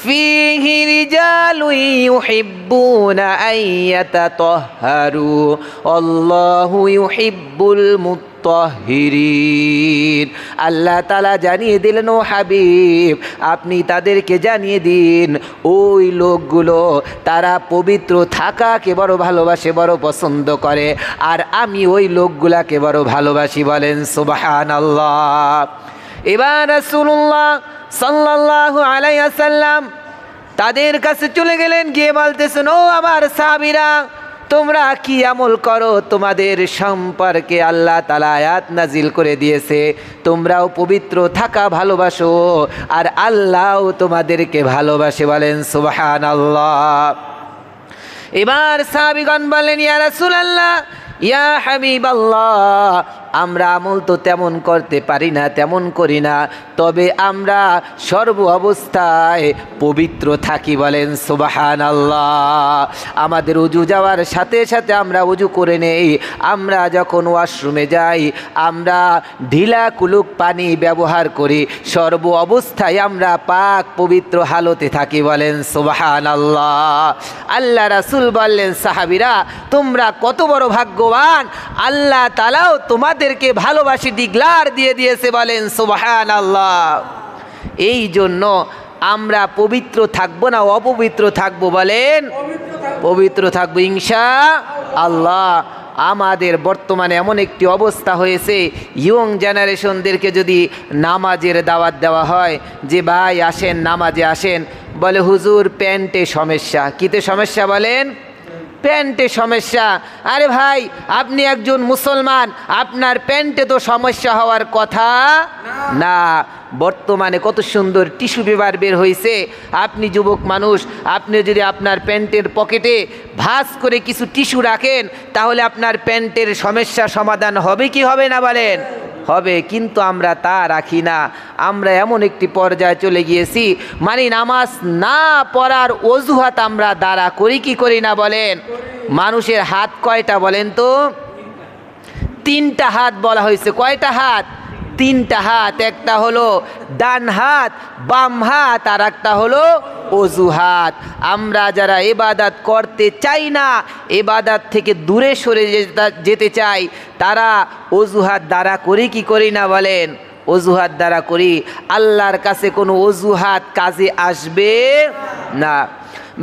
فيه رجال يحبون أن يتطهروا والله يحب المطهرين আল্লাহ তালা জানিয়ে দিলেন ও হাবিব আপনি তাদেরকে জানিয়ে দিন ওই লোকগুলো তারা পবিত্র থাকাকে বড় ভালোবাসে বড় পছন্দ করে আর আমি ওই লোকগুলাকে বড় ভালোবাসি বলেন সুবাহান আল্লাহ এবার রাসূলুল্লাহ সাল্লাল্লাহু আলাইহি সাল্লাম তাদের কাছে চলে গেলেন, গিয়ে বলতেছেন, ও আমার সাহাবীরা, তোমরা কি আমল করো? তোমাদের সম্পর্কে আল্লাহ তালা আয়াত নাজিল করে দিয়েছে। তোমরাও পবিত্র থাকা, ভালোবাসো আর আল্লাহও তোমাদেরকে ভালোবাসে বলেন সুবহান আল্লাহ এবার সাহাবিগণ বলেন ইয়া রাসূলুল্লাহ ইয়া হাবিব আল্লাহ আমরা আমল তো তেমন করতে পারি না, তেমন করি না। তবে আমরা সর্ব অবস্থায় পবিত্র থাকি বলেন সুবাহান আল্লাহ আমাদের উজু যাওয়ার সাথে সাথে আমরা উজু করে নেই। আমরা যখন ওয়াশরুমে যাই, আমরা ঢিলা কুলুক পানি ব্যবহার করি। সর্ব অবস্থায় আমরা পাক পবিত্র হালতে থাকি বলেন সুবাহান আল্লাহ আল্লাহ রাসুল বললেন, সাহাবিরা, তোমরা কত বড় ভাগ্যবান আল্লাহ তালাও তোমাদেরকে ভালোবাসি ডিগলার দিয়ে দিয়েছে বলেন সুবাহান আল্লাহ এই জন্য আমরা পবিত্র থাকব না, অপবিত্র থাকব বলেন, পবিত্র থাকব ইনশা আল্লাহ আমাদের বর্তমানে এমন একটি অবস্থা হয়েছে, ইয়ং জেনারেশনদেরকে যদি নামাজের দাওয়াত দেওয়া হয়, যে ভাই আসেন, নামাজে আসেন, বলে, হুজুর, প্যান্টে সমস্যা। কিতে সমস্যা বলেন? প্যান্টে সমস্যা। আরে ভাই আপনি একজন মুসলমান আপনার প্যান্টে তো সমস্যা হওয়ার কথা? না। বর্তমানে কত সুন্দর টিস্যু পেপার বের হয়েছে আপনি যুবক মানুষ আপনি যদি আপনার প্যান্টের পকেটে ভাস করে কিছু টিস্যু রাখেন তাহলে আপনার প্যান্টের সমস্যা সমাধান হবে কি হবে না বলেন? হবে, কিন্তু আমরা তা রাখি না। আমরা এমন একটি পর্যায়ে চলে গিয়েছি মানে নামাজ না পড়ার অজুহাত আমরা দ্বারা করি, কি করি না বলেন? মানুষের হাত কয়টা বলেন তো? তিনটা হাত বলা হয়েছে, কয়টা হাত? তিনটা হাত, একটা হলো ডান হাত, বাম হাত, আর একটা হলো অজুহাত আমরা যারা এবাদাত করতে চাই না, এবাদাত থেকে দূরে সরে যেতে- চাই, তারা অজুহাত দ্বারা করি কি করি না বলেন? অজুহাত দ্বারা করি। আল্লাহর কাছে কোনো অজুহাত কাজে আসবে না।